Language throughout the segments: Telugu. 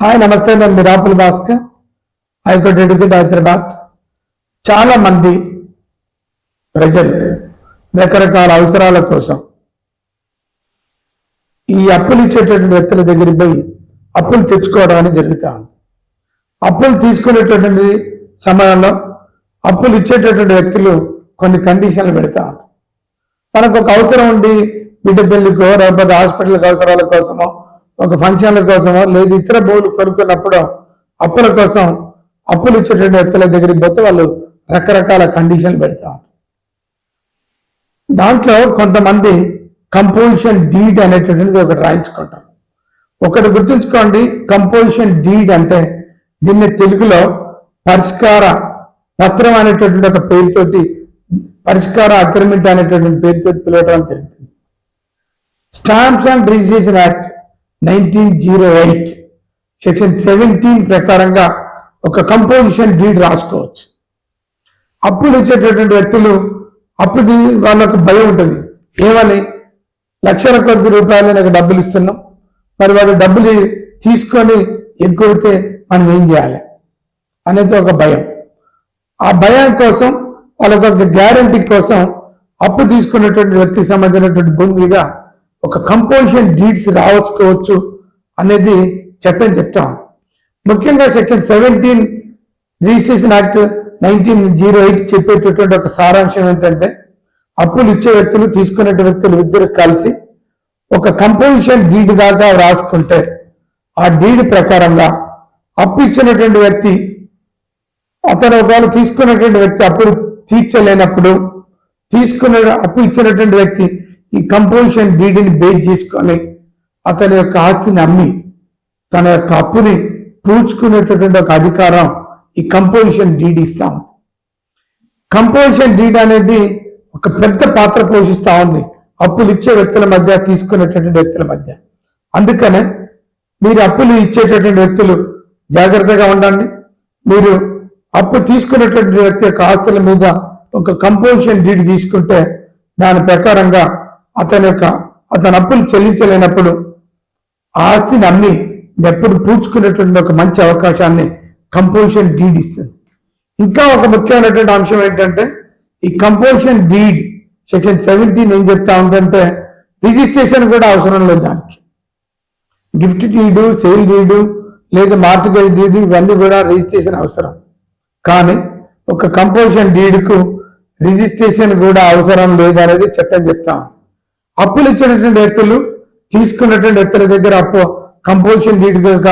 హాయ్ నమస్తే నేను మీ Rapul Bhaskar high court educate Hyderabad. చాలా మంది ప్రజలు రకరకాల అవసరాల కోసం ఈ అప్పులు ఇచ్చేటటువంటి వ్యక్తుల దగ్గరికి పోయి అప్పులు తెచ్చుకోవడం అనేది జరుగుతా ఉంది. అప్పులు తీసుకునేటటువంటి సమయంలో అప్పులు ఇచ్చేటటువంటి వ్యక్తులు కొన్ని కండిషన్లు పెడతా ఉంటారు మనకు ఒక అవసరం ఉండి బిడ్డ పెళ్ళికో లేకపోతే హాస్పిటల్ అవసరాల కోసమో ఒక ఫంక్షన్ల కోసమో లేదు ఇతర భూములు కొనుక్కున్నప్పుడు అప్పుల కోసం అప్పులు ఇచ్చేటువంటి వ్యక్తుల దగ్గరికి పోతే వాళ్ళు రకరకాల కండిషన్లు పెడతా దాంట్లో కొంతమంది కంపోజిషన్ డీడ్ అనేటువంటిది ఒకటి రాయించుకుంటారు. ఒకటి గుర్తుంచుకోండి కంపోజిషన్ డీడ్ అంటే దీన్ని తెలుగులో పరిష్కార పత్రం అనేటటువంటి ఒక పేరుతోటి పరిష్కార అగ్రిమెంట్ అనేటటువంటి పేరుతో పిలవడం జరుగుతుంది. Stamps and registration act nineteen zero eight section seventeen ప్రకారంగా ఒక కంపోజిషన్ డీడ్ రాసుకోవచ్చు. అప్పులు ఇచ్చేటటువంటి వ్యక్తులు అప్పు వాళ్ళకు భయం ఉంటుంది. ఏమని? లక్షల కొద్ది రూపాయలు నాకు డబ్బులు ఇస్తున్నాం. మరి వాడు డబ్బులు తీసుకొని ఎగ్గొడితే మనం ఏం చేయాలి? అనేది ఒక భయం. ఆ భయం కోసం వాళ్ళకు ఒక గ్యారంటీ కోసం అప్పు తీసుకున్నటువంటి వ్యక్తికి సంబంధించినటువంటి భూమి మీద ఒక కంపోజిషన్ డీడ్స్ రావచ్చుకోవచ్చు అనేది చట్టం చెప్తాం. ముఖ్యంగా section seventeen registration act nineteen zero eight చెప్పేటటువంటి ఒక సారాంశం ఏంటంటే అప్పులు ఇచ్చే వ్యక్తులు తీసుకునే వ్యక్తులు ఇద్దరు కలిసి ఒక కంపోజిషన్ డీడ్ దాకా రాసుకుంటే ఆ డీడ్ ప్రకారంగా అప్పు ఇచ్చినటువంటి వ్యక్తి అతను ఒకవేళ తీసుకున్నటువంటి వ్యక్తి అప్పుడు తీర్చలేనప్పుడు తీసుకున్న అప్పు ఇచ్చినటువంటి వ్యక్తి ఈ కంపోజిషన్ డీడీని బేస్ చేసుకొని అతని యొక్క ఆస్తిని అమ్మి తన యొక్క అప్పుని పూడ్చుకునేటటువంటి ఒక అధికారం ఈ కంపోజిషన్ డీడీ ఇస్తా ఉంది. కంపోజిషన్ డీడ్ అనేది ఒక పెద్ద పాత్ర పోషిస్తా ఉంది. అప్పులు ఇచ్చే వ్యక్తుల మధ్య తీసుకునేటటువంటి వ్యక్తుల మధ్య. అందుకనే మీరు అప్పులు ఇచ్చేటటువంటి వ్యక్తులు జాగ్రత్తగా ఉండండి. మీరు అప్పు తీసుకునేటటువంటి వ్యక్తి యొక్క ఆస్తుల మీద ఒక కంపోజిషన్ డీడ్ తీసుకుంటే దాని ప్రకారంగా అతని యొక్క అతని అప్పులు చెల్లించలేనప్పుడు ఆస్తిని అమ్మి ఎప్పుడు పూడ్చుకునేటువంటి ఒక మంచి అవకాశాన్ని కంపోజిషన్ డీడ్ ఇస్తుంది. ఇంకా ఒక ముఖ్యమైనటువంటి అంశం ఏంటంటే ఈ కంపోజిషన్ డీడ్ సెక్షన్ సెవెంటీన్ ఏం చెప్తా ఉందంటే రిజిస్ట్రేషన్ కూడా అవసరం లేదు దానికి. గిఫ్ట్ డీడు సేల్ డీడు లేదా మార్టిగేజ్ డీడు ఇవన్నీ కూడా రిజిస్ట్రేషన్ అవసరం. కానీ ఒక కంపోజిషన్ డీడ్కు రిజిస్ట్రేషన్ కూడా అవసరం లేదనేది చట్టం చెప్తాం అప్పులు ఇచ్చినటువంటి వ్యక్తులు తీసుకున్నటువంటి వ్యక్తుల దగ్గర అప్పు కంపోజిషన్ డీట్ కనుక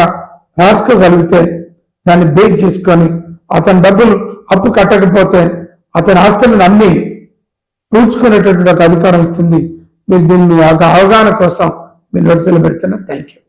రాసుకోగలిగితే దాన్ని బేక్ చేసుకొని అతని డబ్బులు అప్పు కట్టకపోతే అతని ఆస్తులను అమ్మి పూడ్చుకునేటటువంటి ఒక అధికారం ఇస్తుంది. మీరు దీన్ని అవగాహన కోసం మీరు నోటీసులు పెడుతున్నా. Thank you